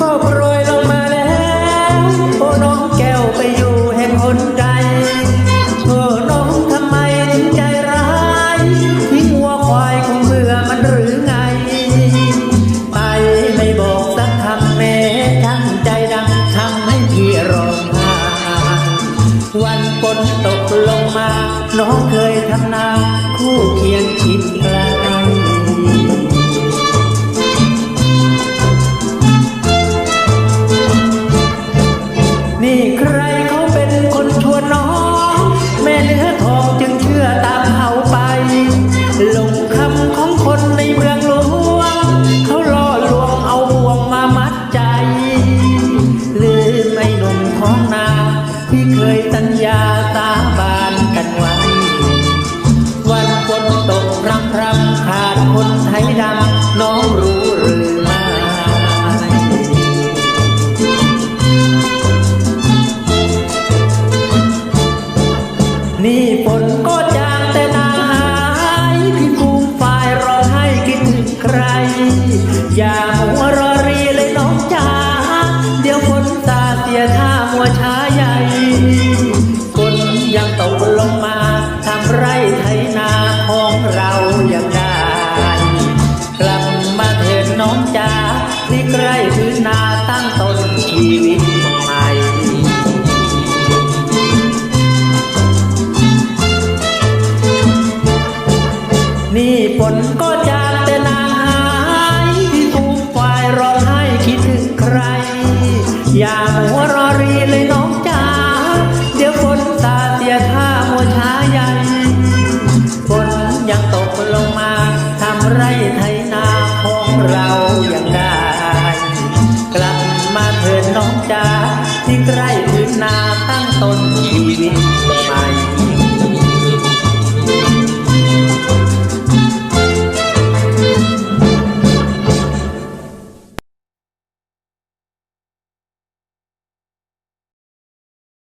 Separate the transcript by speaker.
Speaker 1: ก็โปรยลงมาแล้วโอ้น้องแก้วไปอยู่แห่งหนใดโอ้น้องทำไมถึงใจร้ายทิ้งวัวควายคงเบื่อมันหรือไง ไปไม่บอกสักคำแม้ทั้งใจดังทำให้พี่ร้องไห้วันฝนตกลงมา น้องเคยทำนาคู่ ชวนน้อง อย่าหัวรอรีเลยน้องจ๋าเดี๋ยวฝนตาเสียท่ามัวช้าใหญ่คนยังตกลงมาทำไรไถนาของเรายังได้กลับมาเถิดน้องจ๋าที่ใกล้พื้นนาตั้งต้นชีวิต น้องจ๋าที่ใกล้พื้นนาตั้งตนชีวิต